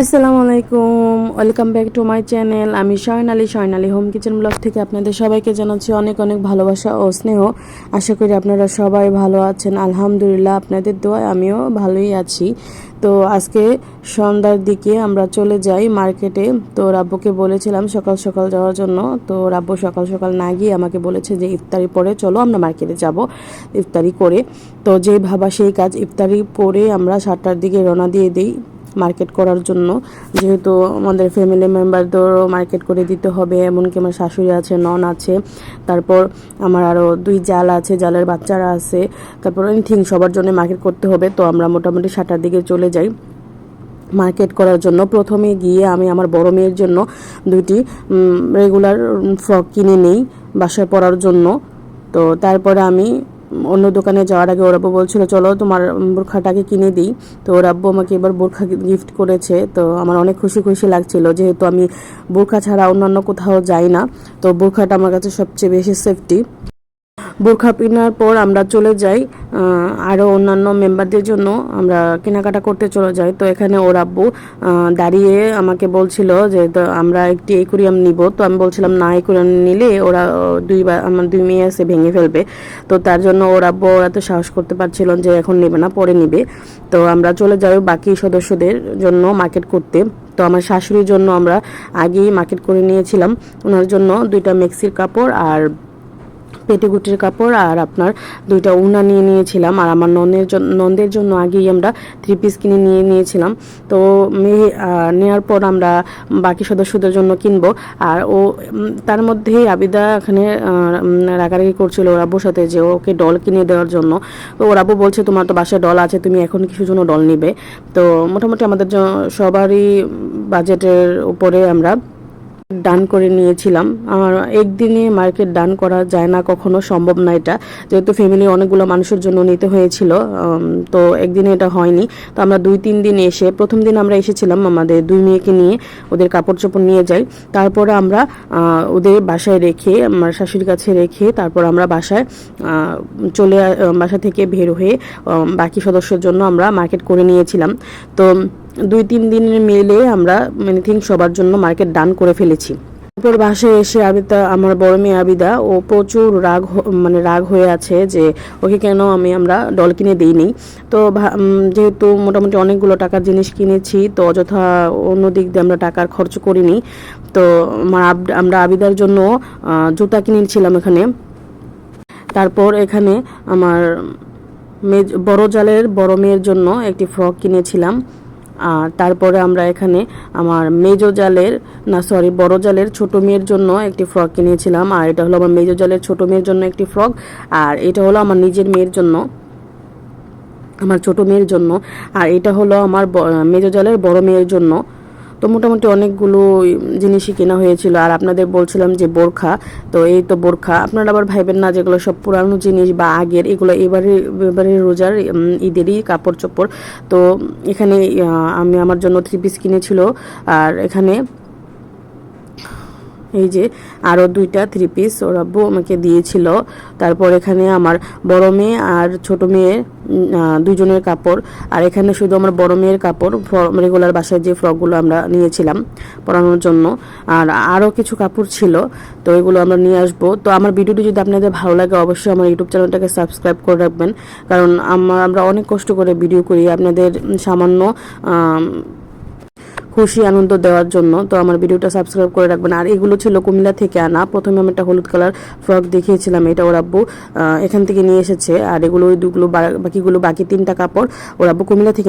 আসসালামু আলাইকুম, welcome back to my channel. আমি Shoynali Shoynali home kitchen blog থেকে আপনাদের সবাইকে জানাচ্ছি অনেক অনেক ভালোবাসা ও স্নেহ। আশা করি আপনারা সবাই ভালো আছেন। আলহামদুলিল্লাহ আপনাদের দোয়ায় আমিও ভালোই আছি। তো আজকে সন্ধ্যার দিকে আমরা চলে যাই মার্কেটে। তো রাব্বুকে বলেছিলাম সকাল সকাল যাওয়ার জন্য। তো রাব্বু সকাল সকাল না গিয়ে আমাকে বলেছে যে ইফতারি পরে চলো আমরা মার্কেটে যাব ইফতারি করে। তো যে ভাবা সেই কাজ, ইফতারি পরে আমরা সাতটার দিকে রওনা দিয়ে দিই। মার্কেট করার জন্য। যেহেতু আমাদের ফ্যামিলি মেম্বারদেরও মার্কেট করে দিতে হবে, এমনকি আমার শাশুড়ি আছে, নন আছে। তারপর আমার আরও দুই জাল আছে, জালের বাচ্চারা আছে। তারপর এনিথিং সবার জন্য মার্কেট করতে হবে, তো আমরা মোটামুটি সাতটার দিকে চলে যাই মার্কেট করার জন্য। প্রথমে গিয়ে আমি আমার বড় মেয়ের জন্য দুইটি রেগুলার ফ্রক কিনে নিই বাসায় পরার জন্য। তো তারপরে আমি অন্য দোকানে যাওয়ার আগে ওরাব্বু বলছিল, চলো তোমার বোরখাটাকে কিনে দিই। তো ওরাব্বু আমাকে এবার বোরখা গিফট করেছে। তো আমার অনেক খুশি খুশি লাগছিল, যেহেতু আমি বোরখা ছাড়া অন্যান্য কোথাও যাই না। তো বোরখাটা আমার কাছে সবচেয়ে বেশি সেফটি বোরখা কেনার পর আমরা চলে যাই আরও অন্যান্য মেম্বারদের জন্য আমরা কেনাকাটা করতে চলে যাই। তো এখানে ওর আব্বু দাঁড়িয়ে আমাকে বলছিল যে আমরা একটি একুরিয়াম নিব। তো আমি বলছিলাম, না একুরিয়াম নিলে ওরা, দুই আমার দুই মেয়ে এসে ভেঙে ফেলবে। তো তার জন্য ওর আব্বু ওরা তো সাহস করতে পারছিল যে, এখন নেবে না, পরে নিবে। তো আমরা চলে যাই বাকি সদস্যদের জন্য মার্কেট করতে। তো আমার শাশুড়ির জন্য আমরা আগেই মার্কেট করে নিয়েছিলাম। ওনার জন্য দুইটা মেক্সির কাপড় আর পেটিকুটির কাপড় আর আপনার দুইটা উনা নিয়ে নিয়েছিলাম। আর আমার ননের জন্য নন্দের জন্য আগেই আমরা থ্রি পিস কিনে নিয়ে নিয়েছিলাম। তো মেয়ে নেওয়ার পর আমরা বাকি সদস্যদের জন্য কিনবো। আর ও তার মধ্যেই আবিদা এখানে রাগারাগি করছিল ওর আব্বুর সাথে যে ওকে ডল কিনে দেওয়ার জন্য। তো ওর আব্বু বলছে, তোমার তো বাসায় ডল আছে, তুমি এখন কিছুর জন্য ডল নিবে। তো মোটামুটি আমাদের সবারই বাজেটের উপরে আমরা ডান করে নিয়েছিলাম। আমার একদিনে মার্কেট ডান করা যায় না, কখনো সম্ভব না এটা। যেহেতু ফ্যামিলি অনেকগুলো মানুষের জন্য নিতে হয়েছিল তো একদিনে এটা হয়নি। তো আমরা দুই, তিন দিন এসে, প্রথম দিন আমরা এসেছিলাম আমাদের দুই মেয়েকে নিয়ে, ওদের কাপড় চোপড় নিয়ে যাই। তারপরে আমরা ওদের বাসায় রেখে, আমার শাশুড়ির কাছে রেখে, তারপর আমরা বাসায় চলে বাসা থেকে বের হয়ে বাকি সদস্যের জন্য আমরা মার্কেট করে নিয়েছিলাম। তো দুই তিন দিনের মেলে আমরা এনিথিং সবার জন্য মার্কেট ডান করে ফেলেছি। তারপর বাসায় এসে আবিদা, আমার বড় মেয়ে আবিদা, ও প্রচুর রাগ মানে রাগ হয়ে আছে যে ওকে কেন আমি আমরা ডল কিনে দিইনি। তো যেহেতু মোটামুটি অনেকগুলো টাকার জিনিস কিনেছি, তো অযথা অন্য দিক দিয়ে আমরা টাকার খরচ করিনি। তো আমার আমরা আবিদার জন্য জুতা কিনেছিলাম এখানে। তারপর এখানে আমার মেজ, বড় জালের বড় মেয়ের জন্য একটি ফ্রক কিনেছিলাম। তারপরে আমরা এখানে আমার মেজো জালের, না সরি বড় জালের ছোটো মেয়ের জন্য একটি ফ্রক কিনেছিলাম। আর এটা হলো আমার মেজো জালের ছোটো মেয়ের জন্য একটি ফ্রক আর এটা হলো আমার নিজের মেয়ের জন্য, আমার ছোট মেয়ের জন্য। আর এটা হলো আমার মেজো জালের বড় মেয়ের জন্য। তো মোটামুটি অনেকগুলো জিনিসই কেনা হয়েছিল। আর আপনাদের বলছিলাম যে বোরখা, তো এই তো বোরখা। আপনারা আবার ভাইবেন না যেগুলো সব পুরানো জিনিস বা আগের, এগুলো এবারে এবারে রোজার ঈদেরই কাপড় চোপড় তো এখানে আমি আমার জন্য থ্রি পিস কিনেছিল। আর এখানে এই যে আরও দুইটা থ্রি পিস ওর আব্বু আমাকে দিয়েছিল। তারপর এখানে আমার বড় মেয়ে আর ছোট মেয়ের দুজনের কাপড়। আর এখানে শুধু আমার বড় মেয়ের কাপড় রেগুলার বাসায় যে ফ্রকগুলো আমরা নিয়েছিলাম পরানোর জন্য। আর আরও কিছু কাপড় ছিল, তো এগুলো আমরা নিয়ে আসব। তো আমার ভিডিওটি যদি আপনাদের ভালো লাগে, অবশ্যই আমার ইউটিউব চ্যানেলটাকে সাবস্ক্রাইব করে রাখবেন। কারণ আমার অনেক কষ্ট করে ভিডিও করি। আপনাদের সামান্য খুশি, আনন্দ দেওয়ার জন্য। তো আমার ভিডিওটা সাবস্ক্রাইব করে রাখবেন। আর এগুলো ছিল কুমিল্লা থেকে আনা। প্রথমে আমি একটা হলুদ কালার ফ্রক দেখিয়েছিলাম, এটা ওর আব্বু এখান থেকে নিয়ে এসেছে। আর এগুলো, ওই দুগুলো বাকিগুলো বাকি তিনটা কাপড় ওর আব্বু কুমিল্লা থেকে